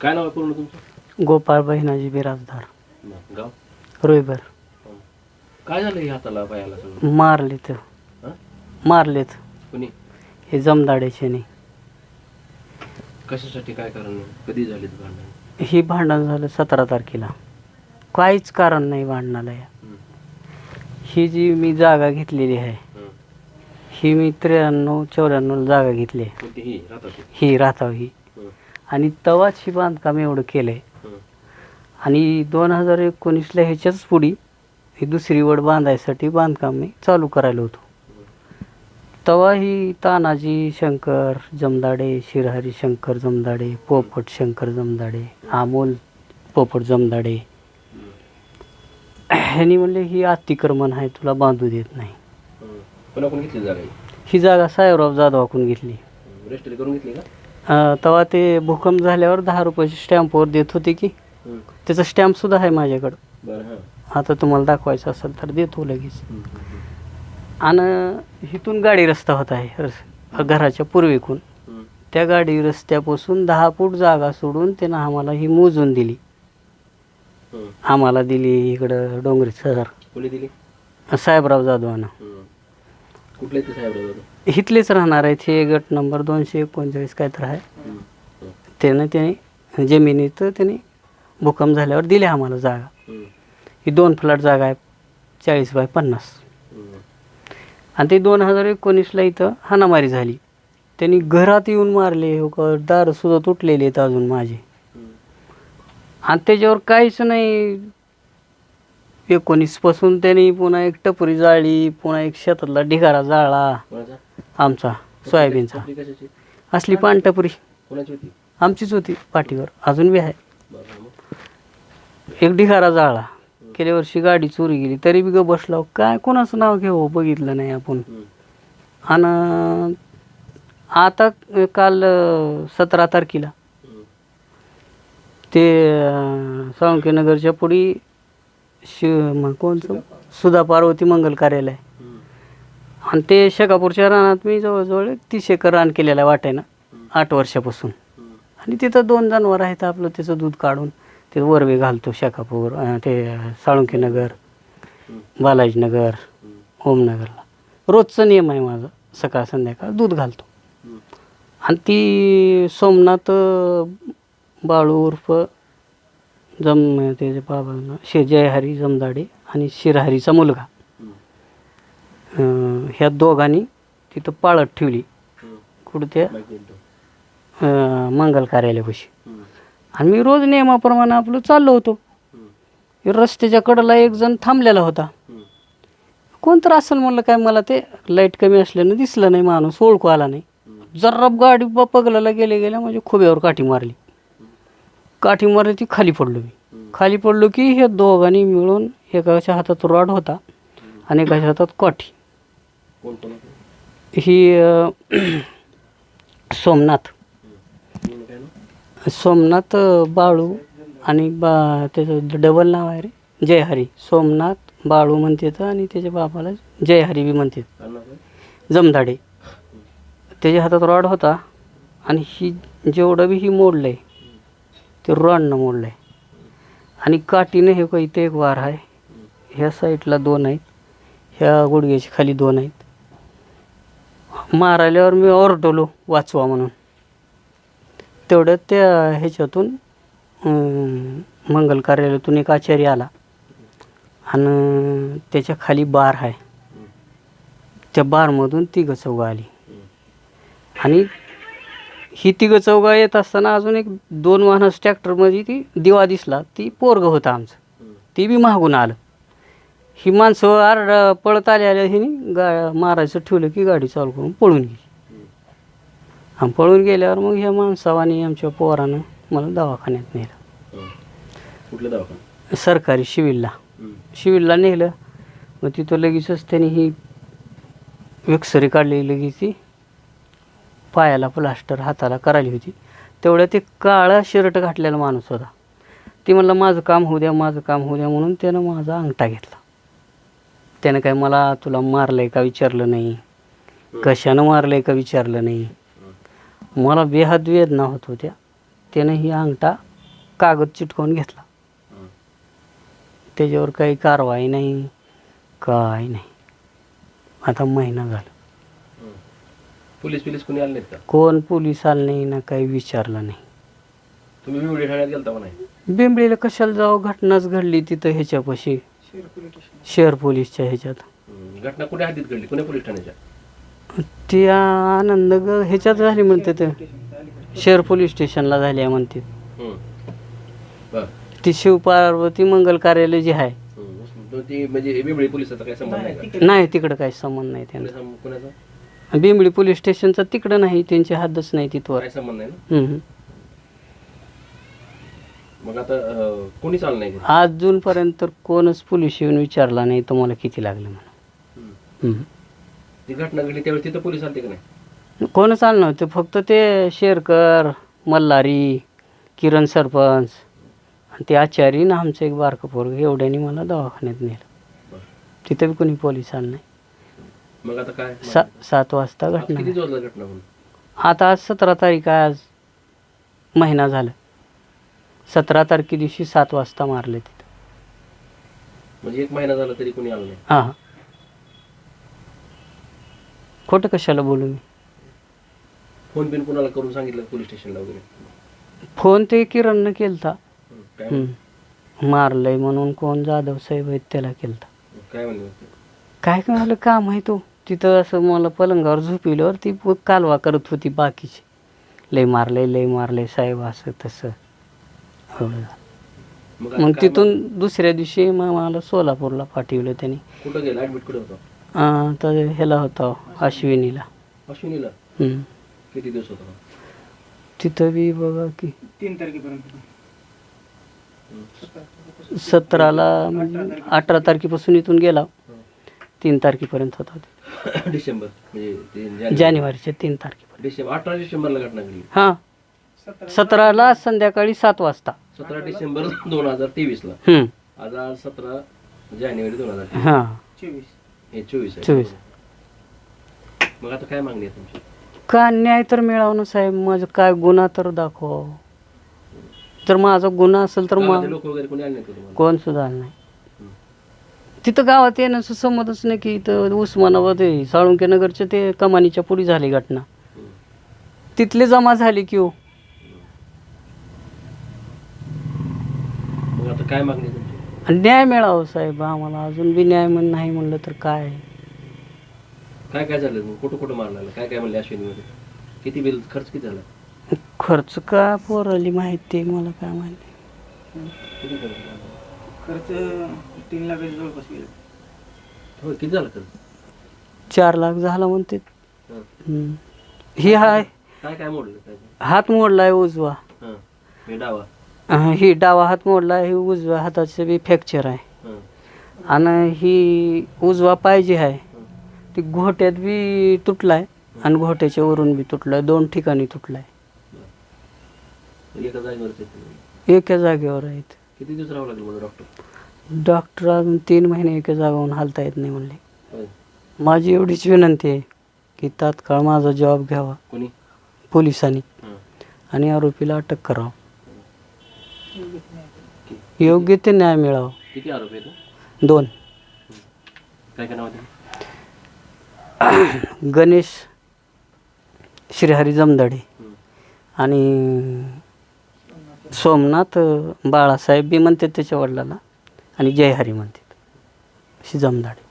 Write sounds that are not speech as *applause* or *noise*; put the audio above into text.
काय नाव आहे पूर्ण तुमचं गोपाळ बहिणाजी बिराजदार बरं. गाव रोईबर. काय झालं हे हाताला पायाला सगळं मारलेत हं? मारलेत कुणी हे जमदाड्याचे नाही कशासाठी काय कारण? कधी झालीत भांडण ही भांडण झालं सतरा तारखेला काहीच कारण नाही भांडणाला या हं. ही जी मी जागा घेतलेली आहे हं. ही मी त्र्याण्णव चौऱ्याण्णव जागा घेतली आहे कोणती ही राहतात ती? ही राहताव ही हं. आणि तवाच ही बांधकाम एवढं केलं. आहे. आणि दोन हजार एकोणीसला ह्याच्याच पुढी ही दुसरी वड बांधायसाठी बांधकाम मी चालू करायला होतो. तेव्हा ही तानाजी शंकर जमदाडे शिरहरी शंकर जमदाडे पोपट शंकर जमदाडे अमोल पोपट जमदाडे. ह्यांनी म्हणले ही अतिक्रमण आहे तुला बांधू देत नाही. हं. कोणाकडून घेतली जागा ही? ही जागा साहेबराव जाधवाकडून घेतली. करून घेतली का? तेव्हा ते भूकंप झाल्यावर दहा रुपयाची स्टॅम्पवर देत होते की. त्याचा स्टॅम्पसुद्धा आहे माझ्याकडं हां आता तुम्हाला दाखवायचं असेल तर देतो लगेच. आणि इथून गाडी रस्ता होता आहे घराच्या पूर्वेकून. त्या गाडी रस्त्यापासून दहा फूट जागा सोडून त्यानं आम्हाला ही मोजून दिली. आम्हाला दिली इकडं डोंगरी सर दिली साहेबराव जाधवानं. कुठले ते इथलेच राहणार आहेत. हे गट नंबर दोनशे एकोणचाळीस काय तर आहे. त्यानं त्याने जमिनीत त्याने भूकंप झाल्यावर दिले आम्हाला जागा. हं. दोन फ्लॅट जागा आहे चाळीस बाय पन्नास. आणि ते दोन हजार एकोणीसला इथं हाणामारी झाली. त्यांनी घरात येऊन मारले. हो का दारसुद्धा तुटलेले आहेत अजून माझे. हं. आणि त्याच्यावर काहीच नाही. एकोणीसपासून त्यांनी पुन्हा एक टपरी जाळली पुन्हा एक शेतातला ढिगारा जाळला. आमचा सोयाबीनचा. असली पानटपरी कोणाची होती? आमचीच होती पाठीवर. अजून बी आहे. एक ढिगारा जाळला. गेल्या वर्षी गाडी चोरी गेली तरी बी ग बसलो. काय कोणाचं नाव घेऊ बघितलं नाही आपण. हं. आणि आता काल सतरा तारखेला. ते अं, साळुंकेनगरच्या पुढी शिव मग कोणचं सुधा पार्वती मंगल कार्यालय. आणि ते शेकापूरच्या रानात मी जवळजवळ एक तीस एकर रान केलेलं आहे वाटेनं आठ वर्षापासून. आणि तिथं दोन जनावर आहेत आपलं त्याचं दूध काढून ते वरवे घालतो शेकापूर ते साळुंकेनगर बालाजीनगर ओमनगरला रोजचं नियम आहे माझा सकाळ संध्याकाळ दूध घालतो. आणि ती सोमनाथ बाळू उर्फ जम त्याचे बाबांना शे जयहरी जमदाडे आणि शिरहरीचा मुलगा. ह्या दोघांनी तिथं पाळत ठेवली. कुठं त्या? मंगल कार्यालयापाशी. आणि मी रोज नियमाप्रमाणे आपलं चाललो होतो. रस्त्याच्या कडेला एक जण थांबलेला होता. कोण तर असेल म्हणलं काय मला ते लाइट कमी असल्यानं दिसलं नाही माणूस ओळखू आला नाही. जर्रब गाडी ब- पगलाला गेले गेल्या म्हणजे खोब्यावर काठी मारली. काठी मारली ती खाली पडलो मी. खाली पडलो की हे दोघांनी मिळून एकाच्या हातात रॉड होता आणि एकाच्या हातात काठी? ही अं, *clears throat* सोमनाथ? सोमनाथ बाळू आणि बा त्याचं डबल नाव आहे रे जयहरी सोमनाथ बाळू म्हणतात आणि त्याच्या बापाला जयहरी बी म्हणतात? जमधाडे त्याच्या हातात रॉड होता आणि ही जेवढं बी ही मोडलं आहे ते राननं मोडलं आहे आणि काठीनं हे काही इथे एक वार आहे. ह्या साईडला दोन आहेत. ह्या गुडघ्याच्या खाली दोन आहेत. मारायल्यावर मी ओरडलो वाचवा म्हणून. तेवढ्यात त्या ह्याच्यातून मंगल कार्यालयातून एक आचार्य आला. आणि त्याच्याखाली बार आहे. त्या बारमधून तिघं चौघं आली. आणि ही तिघं चौघा येत असताना अजून एक दोन वाहनास ट्रॅक्टरमध्ये ती दिवा दिसला ती पोरग होता आमचं. ती बी मागून आलं ही माणसं आरड पळत आल्या आल्या हिने गा मारायचं ठेवलं की गाडी चालू करून पळून गेली. आणि पळून गेल्यावर मग ह्या माणसावानी आमच्या पोरानं मला दवाखान्यात नेलं. कुठलं दवाखाना सरकारी शिविलला. शिविलला नेलं मग तिथं लगेचच त्यांनी ही एक्सरे काढलेली लगेच ती पायाला प्लास्टर हाताला करायली होती. तेवढ्या ते काळा शर्ट घातलेला माणूस होता. ती म्हणलं माझं काम होऊ द्या माझं काम होऊ द्या म्हणून त्यानं माझा अंगठा घेतला. त्यानं काय मला तुला मारलंय का विचारलं नाही? कशानं मारलंय का विचारलं नाही? मला बेहद वेदना होत होत्या. त्यानं ही अंगठा कागद चिटकवून घेतला. त्याच्यावर काही कारवाई नाही काय नाही. आता महिना झाला. पोलीस पोलीस कोणी आले नाहीत का? कोण पोलीस आलं नाही ना काही विचारलं नाही. तुम्ही ठाण्यात गेलता का नाही? बिंबळीला कशाला जावं? घटनाच घडली तिथं ह्याच्यापाशी. शहर पोलीसच्या ह्याच्यात. हं. घटना कुठे हद्दीत घडली? कुण्या पोलीस ठाण्याच्या? ती आनंद ग ह्याच्यात झाली म्हणते ते. शहर पोलीस स्टेशनला झाली आहे म्हणते. हं. बर. ती शिवपार्वती मंगल कार्यालय जे आहे. हं. ती म्हणजे बिबळी पोलिसाचा काही संबंध नाही का? नाही तिकडं काही संबंध नाही कुणाचा- कुणाचा? बिंबळी पोलीस स्टेशनचा तिकडं नाही त्यांची हद्दच नाही तिथवर काही संबंध नाही ना हम्म. मग आता अं, कोणीच आलं नाही घरी? आज जूनपर्यंत तर कोणच पोलीस येऊन विचारला नाही तुम्हाला किती लागले म्हणून. हम्म. ती घटना घडली त्यावेळी तिथं पोलीस आलते का नाही कोणच आलं नव्हतं फक्त ते शेरकर मल्हारी किरण सरपंच आणि ते आचारी ना आमचं एक बारकं पोरग एवढ्यानी मला दवाखान्यात नेलं. तिथं बी कोणी पोलीस आलं नाही मग आता काय? सा सात वाजता आज घटना किती. दिवस घटना आता आज सतरा तारीख आहे आज महिना झाला. सतरा तारखे दिवशी सात वाजता मारले तिथं. म्हणजे एक महिना झाला तरी कोणी आलं नाही? हां हां. खोटं कशाला बोलू मी? फोन बिन कोणाला करून सांगितलं पोलीस स्टेशनला वगैरे? फोन ते किरणनं केलता. हं. काय हम्म. मारलंय म्हणून कोण जाधव साहेब आहेत त्याला केलता. काय म्हणले? होते काय करायला काम आहे तो. तिथं असं मला पलंगावर झोपिल्यावर ती प- कालवा करत होती बाकीची. लय मारलंय लय मारलंय साहेब असं तसं. एवढं. मग आता तिथून दुसऱ्या दिवशी मग मला सोलापूरला पाठवलं त्यांनी. कुठं गेला? ऍडमिट कुठे होता? अं, तर ह्याला होता अश्विनीला. अश्विनीला? हम्म. किती दिवस होता? तिथं बी बघा की तीन तारखेपर्यंत. सतराला म्हणजे अठरा तारखेपासून इथून गेला. तीन तारखेपर्यंत होता. *coughs* डिसेंबर म्हणजे ते जानेवारी. जानेवारीच्या तीन तारखेपर्यंत. डिसेंबर अठरा डिसेंबरला घटना घडली. हां. सतराला संध्याकाळी सात वाजता. सतरा डिसेंबर *laughs* दोन हजार तेवीस ला हम्म. आज आज सतरा जानेवारी दोन हजार हां. चोवीस. हे चोवीस आहे. चोवीस. मग आता काय मागणी आहे तुमची? का न्याय तर मिळावं ना साहेब माझं काय गुन्हा तर दाखव. जर माझा गुन्हा असेल तर मग लोक वगैरे कोणी आले नाहीत का तुम्हाला? कोण सुद्धा आलं नाही. हं. तिथं गावात येण्याचं संमतच नाही की इथं उस्मानाबाद आहे साळुंके नगरच्या ते कमानीच्या पुढे झाली घटना. तिथले जमा झाली की हो. मग आता काय मागणी आहे तुमची? आणि न्याय मिळावं साहेब आम्हाला अजून बी न्याय म्हण नाही म्हणलं तर काय? काय काय झालं? मग कुठं कुठं मारला काय काय म्हणले अश्विनीमध्ये? किती बिल खर्च किती झाला? खर्च का पोराली माहिती मला काय माहिती किती खर्च खर्च तीन लाखाच्या जवळपास गेले हो किती झाला खर्च? चार लाख झाला म्हणते. हं. हम्म. ही हाय. काय काय मोडलं काय? हात मोडलाय उजवा. हां. हे डावा. अं, ही डावा हात मोडला ही उजव्या हाताचं बी फ्रॅक्चर आहे. हां. आणि ही उजवा पाय जी आहे हं. ती घोट्यात बी तुटलाय आणि घोट्याच्या वरून बी तुटलाय. दोन ठिकाणी तुटलाय. एका जागेवरच आहे ते. एका जागेवर आहेत. किती दिवस राहावं लागेल डॉक्टर डॉक्टर अजून तीन महिने एका जागावरून हालता येत नाही म्हणले. होय. माझी एवढीच विनंती आहे की तात्काळ माझा जॉब घ्यावा. कोणी? पोलिसांनी. हां. आणि आरोपीला अटक करावं. योग्य ते न्याय मिळावा. किती आरोप आहेत दोन. काय काय नाव आहे गणेश श्रीहरी जमदाडे हं. आणि सोमनाथ बाळासाहेब बी म्हणतात त्याच्या वडिलाला आणि जयहरी म्हणतात. अशी जमदाडे